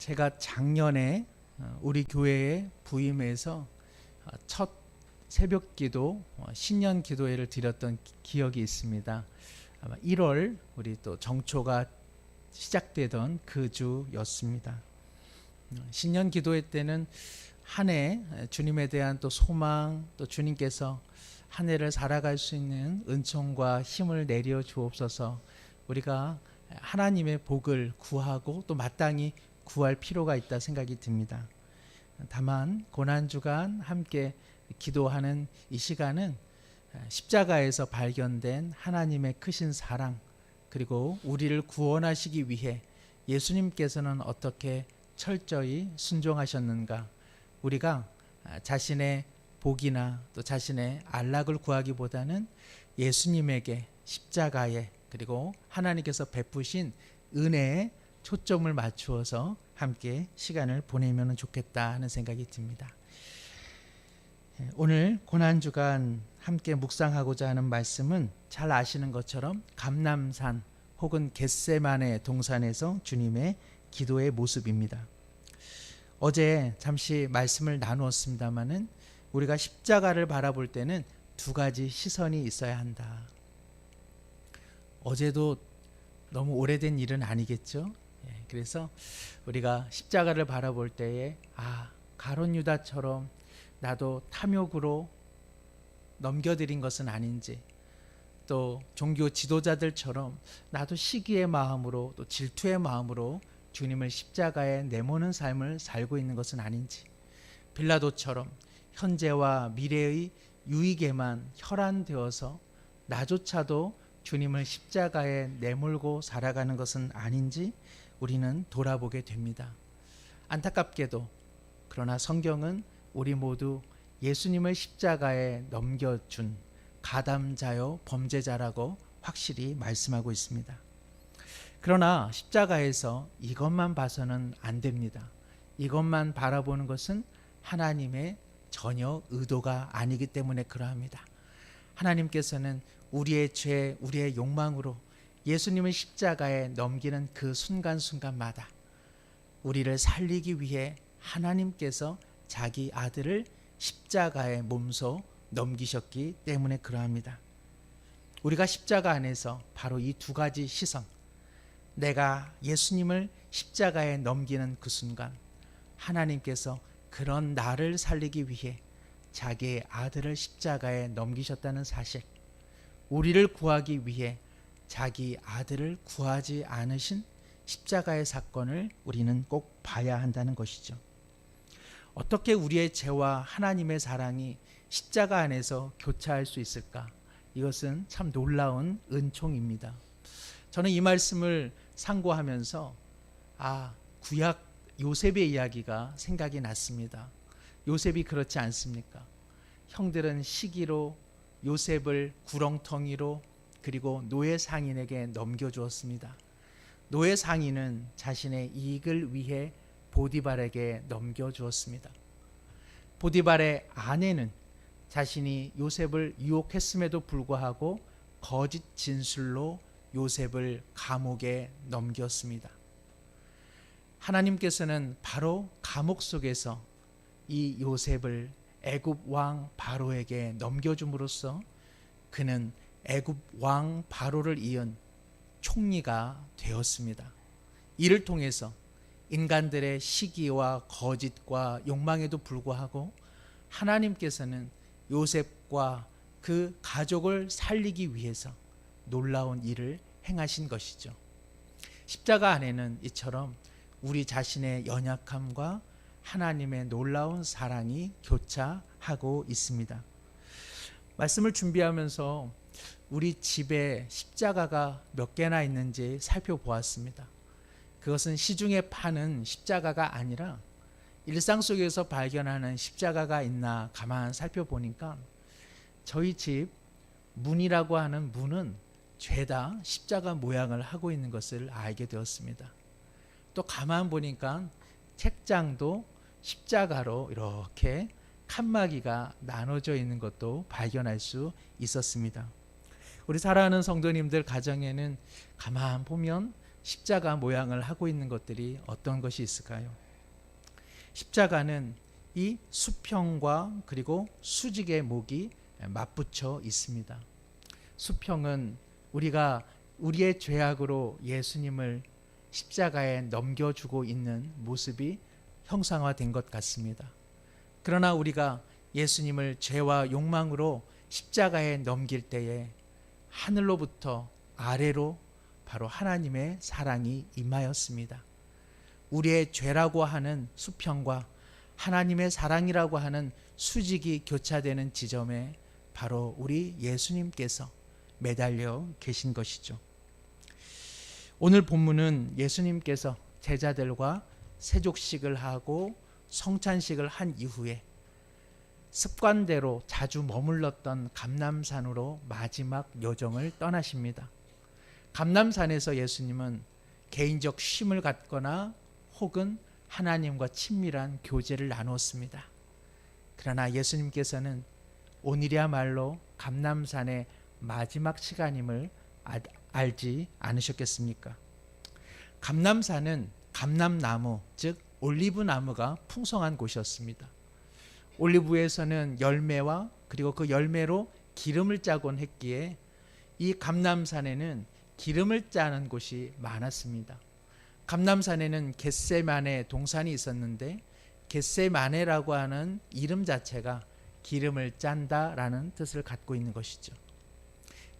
제가 작년에 어, 우리 교회에 부임해서 어, 첫 새벽 기도, 어, 신년 기도회를 드렸던 기- 기억이 있습니다. 아마 1월 우리 또 정초가 시작되던 그 주였습니다. 어, 신년 기도회 때는 한 해 주님에 대한 또 소망, 또 주님께서 한 해를 살아갈 수 있는 은총과 힘을 내려 주옵소서. 우리가 하나님의 복을 구하고 또 마땅히 구할 필요가 있다 생각이 듭니다. 다만 고난 주간 함께 기도하는 이 시간은 십자가에서 발견된 하나님의 크신 사랑 그리고 우리를 구원하시기 위해 예수님께서는 어떻게 철저히 순종하셨는가 우리가 자신의 복이나 또 자신의 안락을 구하기보다는 예수님에게 십자가에 그리고 하나님께서 베푸신 은혜에 초점을 맞추어서 함께 시간을 보내면 좋겠다 하는 생각이 듭니다. 예, 오늘 고난 주간 함께 묵상하고자 하는 말씀은 잘 아시는 것처럼 감남산 혹은 겟세만의 동산에서 주님의 기도의 모습입니다. 어제 잠시 말씀을 나누었습니다마는 우리가 십자가를 바라볼 때는 두 가지 시선이 있어야 한다. 어제도 너무 오래된 일은 아니겠죠? 예, 그래서 우리가 십자가를 바라볼 때에 아 가론 유다처럼 나도 탐욕으로 넘겨드린 것은 아닌지 또 종교 지도자들처럼 나도 시기의 마음으로 또 질투의 마음으로 주님을 십자가에 내모는 삶을 살고 있는 것은 아닌지 빌라도처럼 현재와 미래의 유익에만 혈안되어서 나조차도 주님을 십자가에 내몰고 살아가는 것은 아닌지 우리는 돌아보게 됩니다. 안타깝게도 그러나 성경은 우리 모두 예수님을 십자가에 넘겨준 가담자요 범죄자라고 확실히 말씀하고 있습니다. 그러나 십자가에서 이것만 봐서는 안 됩니다. 이것만 바라보는 것은 하나님의 전혀 의도가 아니기 때문에 그러합니다. 하나님께서는 우리의 죄, 우리의 욕망으로 예수님을 십자가에 넘기는 그 순간순간마다 우리를 살리기 위해 하나님께서 자기 아들을 십자가에 몸소 넘기셨기 때문에 그러합니다. 우리가 십자가 안에서 바로 이 두 가지 시선, 내가 예수님을 십자가에 넘기는 그 순간, 하나님께서 그런 나를 살리기 위해 자기의 아들을 십자가에 넘기셨다는 사실, 우리를 구하기 위해 자기 아들을 구하지 않으신 십자가의 사건을 우리는 꼭 봐야 한다는 것이죠. 어떻게 우리의 죄와 하나님의 사랑이 십자가 안에서 교차할 수 있을까? 이것은 참 놀라운 은총입니다. 저는 이 말씀을 상고하면서 아, 구약 요셉의 이야기가 생각이 났습니다. 요셉이 그렇지 않습니까? 형들은 시기로 요셉을 구렁텅이로 그리고 노예 상인에게 넘겨주었습니다. 노예 상인은 자신의 이익을 위해 보디발에게 넘겨주었습니다. 보디발의 아내는 자신이 요셉을 유혹했음에도 불구하고 거짓 진술로 요셉을 감옥에 넘겼습니다. 하나님께서는 바로 감옥 속에서 이 요셉을 애굽 왕 바로에게 넘겨줌으로써 그는 애굽 왕 바로를 이은 총리가 되었습니다. 이를 통해서 인간들의 시기와 거짓과 욕망에도 불구하고 하나님께서는 요셉과 그 가족을 살리기 위해서 놀라운 일을 행하신 것이죠. 십자가 안에는 이처럼 우리 자신의 연약함과 하나님의 놀라운 사랑이 교차하고 있습니다. 말씀을 준비하면서 우리 집에 십자가가 몇 개나 있는지 살펴보았습니다. 그것은 시중에 파는 십자가가 아니라 일상 속에서 발견하는 십자가가 있나 가만 살펴보니까 저희 집 문이라고 하는 문은 죄다 십자가 모양을 하고 있는 것을 알게 되었습니다. 또 가만 보니까 책장도 십자가로 이렇게 칸막이가 나눠져 있는 것도 발견할 수 있었습니다. 우리 사랑하는 성도님들 가정에는 가만 보면 십자가 모양을 하고 있는 것들이 어떤 것이 있을까요? 십자가는 이 수평과 그리고 수직의 목이 맞붙여 있습니다. 수평은 우리가 우리의 죄악으로 예수님을 십자가에 넘겨주고 있는 모습이 형상화된 것 같습니다. 그러나 우리가 예수님을 죄와 욕망으로 십자가에 넘길 때에 하늘로부터 아래로 바로 하나님의 사랑이 임하였습니다. 우리의 죄라고 하는 수평과 하나님의 사랑이라고 하는 수직이 교차되는 지점에 바로 우리 예수님께서 매달려 계신 것이죠. 오늘 본문은 예수님께서 제자들과 세족식을 하고 성찬식을 한 이후에 습관대로 자주 머물렀던 감남산으로 마지막 여정을 떠나십니다. 감남산에서 예수님은 개인적 쉼을 갖거나 혹은 하나님과 친밀한 교제를 나눴습니다. 그러나 예수님께서는 오늘이야말로 감남산의 마지막 시간임을 아- 알지 않으셨겠습니까? 감남산은 감남나무, 즉 올리브 나무가 풍성한 곳이었습니다. 올리브에서는 열매와 그리고 그 열매로 기름을 짜곤 했기에 이 감남산에는 기름을 짜는 곳이 많았습니다. 감남산에는 겟세마네 동산이 있었는데 겟세마네라고 하는 이름 자체가 기름을 짠다라는 뜻을 갖고 있는 것이죠.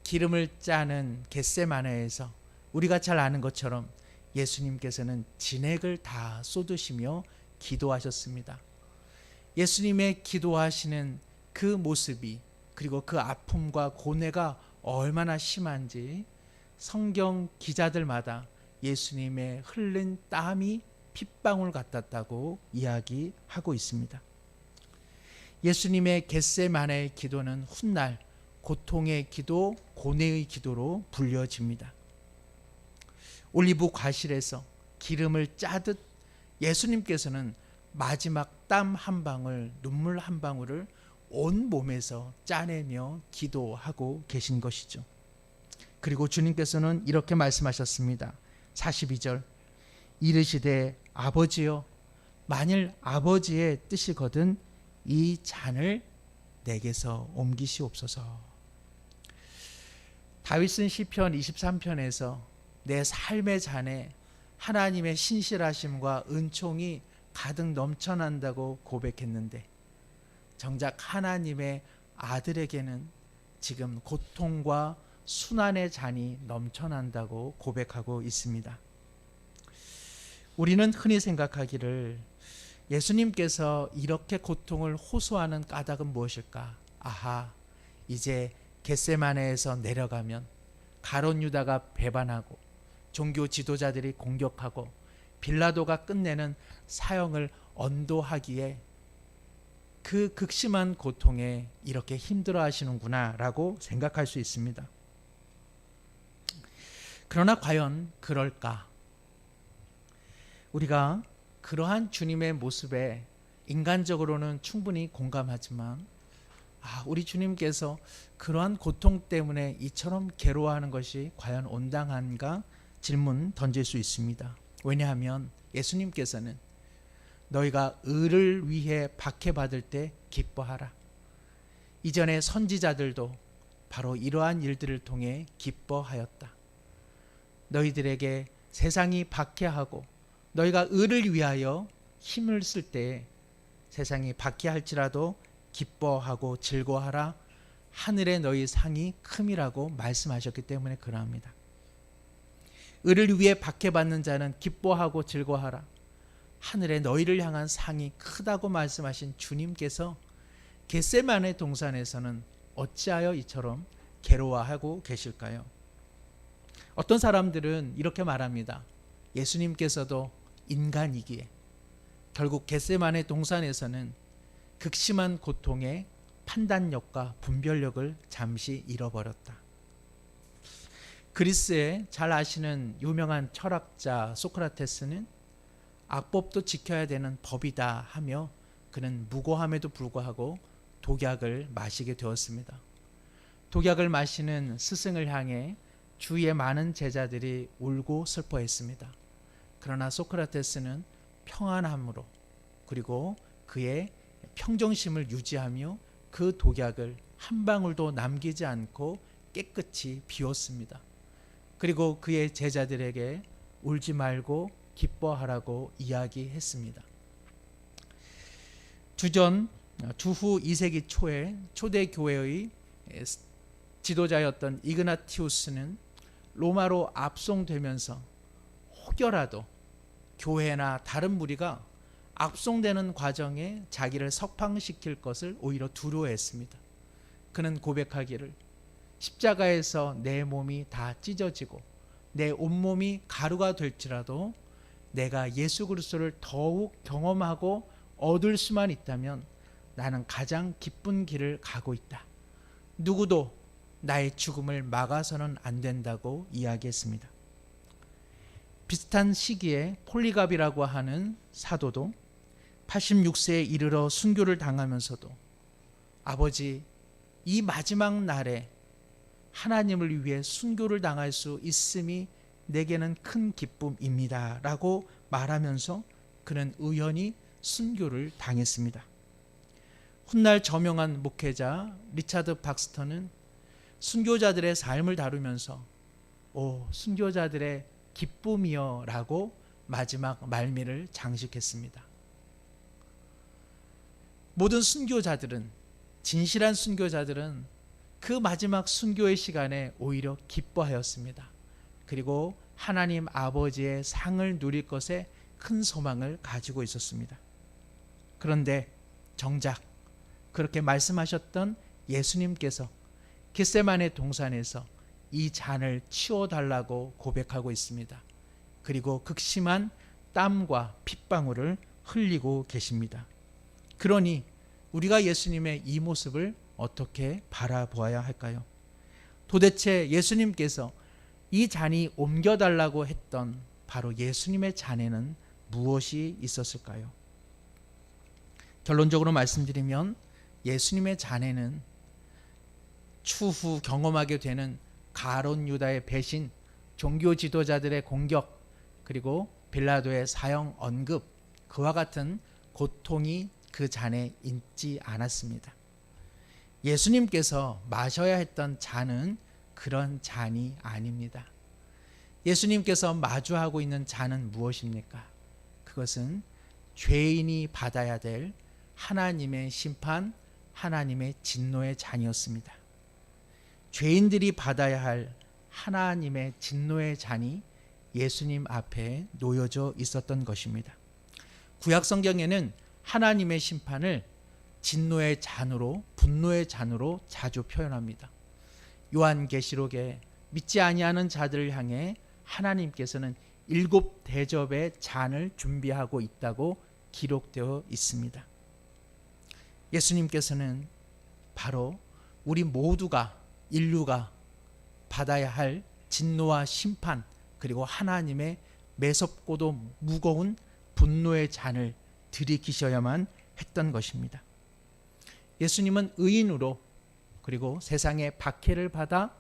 기름을 짜는 겟세마네에서 우리가 잘 아는 것처럼 예수님께서는 진액을 다 쏟으시며 기도하셨습니다. 예수님의 기도하시는 그 모습이 그리고 그 아픔과 고뇌가 얼마나 심한지 성경 기자들마다 예수님의 흘린 땀이 핏방울 같았다고 이야기하고 있습니다. 예수님의 겟세마네의 기도는 훗날 고통의 기도, 고뇌의 기도로 불려집니다. 올리브 과실에서 기름을 짜듯 예수님께서는 마지막 땀 한 방울, 눈물 한 방울을 온 몸에서 짜내며 기도하고 계신 것이죠. 그리고 주님께서는 이렇게 말씀하셨습니다. 42절 이르시되 아버지여 만일 아버지의 뜻이거든 이 잔을 내게서 옮기시옵소서. 다윗은 시편 23편에서 내 삶의 잔에 하나님의 신실하심과 은총이 가득 넘쳐난다고 고백했는데 정작 하나님의 아들에게는 지금 고통과 순환의 잔이 넘쳐난다고 고백하고 있습니다. 우리는 흔히 생각하기를 예수님께서 이렇게 고통을 호소하는 까닭은 무엇일까? 아하, 이제 겟세마네에서 내려가면 가론 유다가 배반하고 종교 지도자들이 공격하고 빌라도가 끝내는 사형을 언도하기에 그 극심한 고통에 이렇게 힘들어 하시는구나 라고 생각할 수 있습니다. 그러나 과연 그럴까? 우리가 그러한 주님의 모습에 인간적으로는 충분히 공감하지만 아, 우리 주님께서 그러한 고통 때문에 이처럼 괴로워하는 것이 과연 온당한가 질문 던질 수 있습니다. 왜냐하면 예수님께서는 너희가 의를 위해 박해받을 때 기뻐하라. 이전에 선지자들도 바로 이러한 일들을 통해 기뻐하였다. 너희들에게 세상이 박해하고 너희가 의를 위하여 힘을 쓸때 세상이 박해할지라도 기뻐하고 즐거워하라. 하늘의 너희 상이 큼이라고 말씀하셨기 때문에 그러합니다. 의를 위해 박해받는 자는 기뻐하고 즐거워하라. 하늘에 너희를 향한 상이 크다고 말씀하신 주님께서 겟세만의 동산에서는 어찌하여 이처럼 괴로워하고 계실까요? 어떤 사람들은 이렇게 말합니다. 예수님께서도 인간이기에 결국 겟세만의 동산에서는 극심한 고통에 판단력과 분별력을 잠시 잃어버렸다. 그리스의 잘 아시는 유명한 철학자 소크라테스는 악법도 지켜야 되는 법이다 하며 그는 무고함에도 불구하고 독약을 마시게 되었습니다. 독약을 마시는 스승을 향해 주위의 많은 제자들이 울고 슬퍼했습니다. 그러나 소크라테스는 평안함으로 그리고 그의 평정심을 유지하며 그 독약을 한 방울도 남기지 않고 깨끗이 비웠습니다. 그리고 그의 제자들에게 울지 말고 기뻐하라고 이야기했습니다. 주전 주후 2세기 초에 초대 교회의 지도자였던 이그나티우스는 로마로 압송되면서 혹여라도 교회나 다른 무리가 압송되는 과정에 자기를 석방시킬 것을 오히려 두려워했습니다. 그는 고백하기를 십자가에서 내 몸이 다 찢어지고 내 온몸이 가루가 될지라도 내가 예수 그리스도를 더욱 경험하고 얻을 수만 있다면 나는 가장 기쁜 길을 가고 있다. 누구도 나의 죽음을 막아서는 안 된다고 이야기했습니다. 비슷한 시기에 폴리갑이라고 하는 사도도 86세에 이르러 순교를 당하면서도 아버지 이 마지막 날에 하나님을 위해 순교를 당할 수 있음이 내게는 큰 기쁨입니다. 라고 말하면서 그는 우연히 순교를 당했습니다. 훗날 저명한 목회자 리차드 박스터는 순교자들의 삶을 다루면서 오 순교자들의 기쁨이여 라고 마지막 말미를 장식했습니다. 모든 순교자들은 진실한 순교자들은 그 마지막 순교의 시간에 오히려 기뻐하였습니다. 그리고 하나님 아버지의 상을 누릴 것에 큰 소망을 가지고 있었습니다. 그런데 정작 그렇게 말씀하셨던 예수님께서 겟세만의 동산에서 이 잔을 치워 달라고 고백하고 있습니다. 그리고 극심한 땀과 핏방울을 흘리고 계십니다. 그러니 우리가 예수님의 이 모습을 어떻게 바라보아야 할까요? 도대체 예수님께서 이 잔이 옮겨달라고 했던 바로 예수님의 잔에는 무엇이 있었을까요? 결론적으로 말씀드리면 예수님의 잔에는 추후 경험하게 되는 가론 유다의 배신, 종교 지도자들의 공격, 그리고 빌라도의 사형 언급, 그와 같은 고통이 그 잔에 있지 않았습니다. 예수님께서 마셔야 했던 잔은 그런 잔이 아닙니다. 예수님께서 마주하고 있는 잔은 무엇입니까? 그것은 죄인이 받아야 될 하나님의 심판, 하나님의 진노의 잔이었습니다. 죄인들이 받아야 할 하나님의 진노의 잔이 예수님 앞에 놓여져 있었던 것입니다. 구약 성경에는 하나님의 심판을 진노의 잔으로 분노의 잔으로 자주 표현합니다. 요한계시록에 믿지 아니하는 자들을 향해 하나님께서는 일곱 대접의 잔을 준비하고 있다고 기록되어 있습니다. 예수님께서는 바로 우리 모두가 인류가 받아야 할 진노와 심판 그리고 하나님의 매섭고도 무거운 분노의 잔을 들이키셔야만 했던 것입니다. 예수님은 의인으로 그리고 세상의 박해를 받아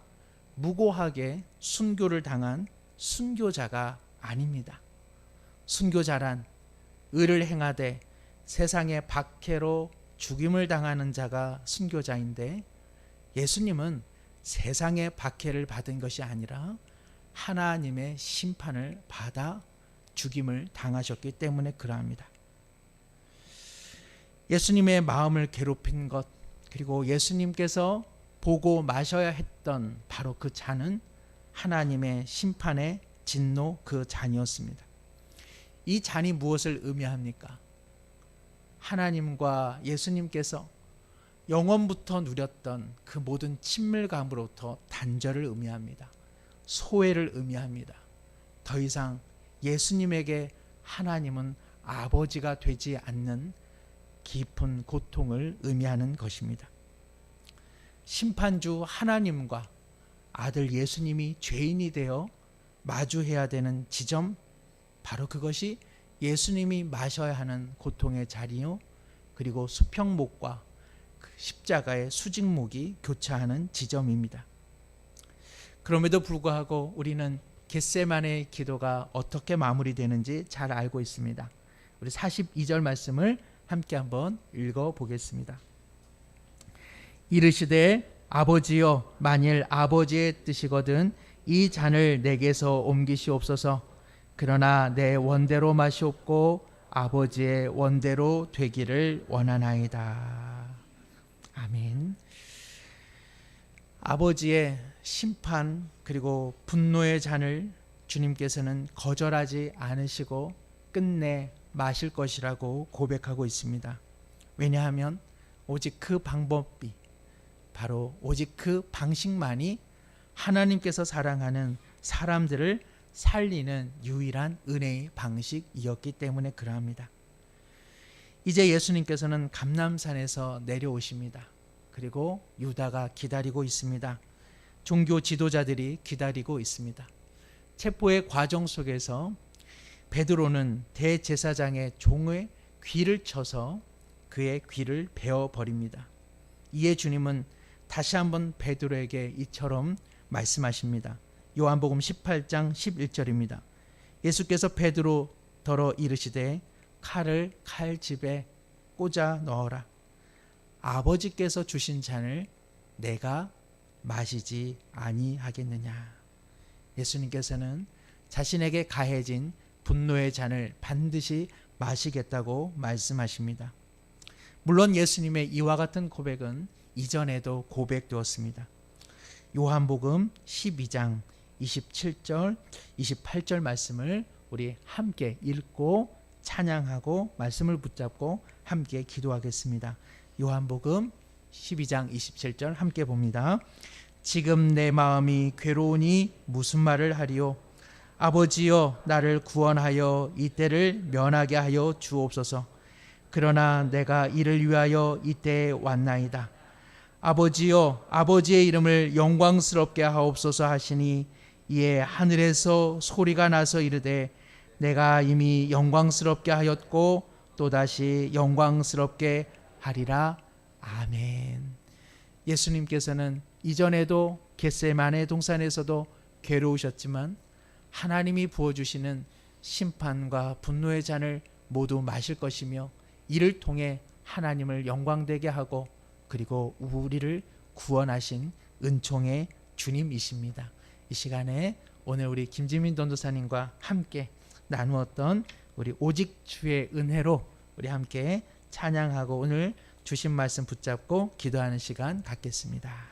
무고하게 순교를 당한 순교자가 아닙니다. 순교자란 의를 행하되 세상의 박해로 죽임을 당하는 자가 순교자인데 예수님은 세상의 박해를 받은 것이 아니라 하나님의 심판을 받아 죽임을 당하셨기 때문에 그러합니다. 예수님의 마음을 괴롭힌 것 그리고 예수님께서 보고 마셔야 했던 바로 그 잔은 하나님의 심판의 진노 그 잔이었습니다. 이 잔이 무엇을 의미합니까? 하나님과 예수님께서 영원부터 누렸던 그 모든 친밀감으로부터 단절을 의미합니다. 소외를 의미합니다. 더 이상 예수님에게 하나님은 아버지가 되지 않는 깊은 고통을 의미하는 것입니다. 심판주 하나님과 아들 예수님이 죄인이 되어 마주해야 되는 지점 바로 그것이 예수님이 마셔야 하는 고통의 자리요 그리고 수평목과 그 십자가의 수직목이 교차하는 지점입니다. 그럼에도 불구하고 우리는 겟세만의 기도가 어떻게 마무리되는지 잘 알고 있습니다. 우리 42절 말씀을 함께 한번 읽어 보겠습니다. 이르시되 아버지여 만일 아버지의 뜻이거든 이 잔을 내게서 옮기시옵소서 그러나 내 원대로 마시옵고 아버지의 원대로 되기를 원하나이다. 아멘. 아버지의 심판 그리고 분노의 잔을 주님께서는 거절하지 않으시고 끝내 마실 것이라고 고백하고 있습니다. 왜냐하면 오직 그 방법이 바로 오직 그 방식만이 하나님께서 사랑하는 사람들을 살리는 유일한 은혜의 방식이었기 때문에 그러합니다. 이제 예수님께서는 감남산에서 내려오십니다. 그리고 유다가 기다리고 있습니다. 종교 지도자들이 기다리고 있습니다. 체포의 과정 속에서 베드로는 대제사장의 종의 귀를 쳐서 그의 귀를 베어 버립니다. 이에 주님은 다시 한번 베드로에게 이처럼 말씀하십니다. 요한복음 18장 11절입니다. 예수께서 베드로 더러 이르시되 칼을 칼집에 꽂아 넣어라. 아버지께서 주신 잔을 내가 마시지 아니하겠느냐. 예수님께서는 자신에게 가해진 분노의 잔을 반드시 마시겠다고 말씀하십니다. 물론 예수님의 이와 같은 고백은 이전에도 고백되었습니다. 요한복음 12장 27절, 28절 말씀을 우리 함께 읽고 찬양하고 말씀을 붙잡고 함께 기도하겠습니다. 요한복음 12장 27절 함께 봅니다. 지금 내 마음이 괴로우니 무슨 말을 하리요? 아버지여 나를 구원하여 이때를 면하게 하여 주옵소서. 그러나 내가 이를 위하여 이때에 왔나이다. 아버지여 아버지의 이름을 영광스럽게 하옵소서 하시니 이에 하늘에서 소리가 나서 이르되 내가 이미 영광스럽게 하였고 또다시 영광스럽게 하리라 아멘. 예수님께서는 이전에도 겟세만의 동산에서도 괴로우셨지만 하나님이 부어 주시는 심판과 분노의 잔을 모두 마실 것이며 이를 통해 하나님을 영광되게 하고 그리고 우리를 구원하신 은총의 주님이십니다. 이 시간에 오늘 우리 김지민 전도사님과 함께 나누었던 우리 오직 주의 은혜로 우리 함께 찬양하고 오늘 주신 말씀 붙잡고 기도하는 시간 갖겠습니다.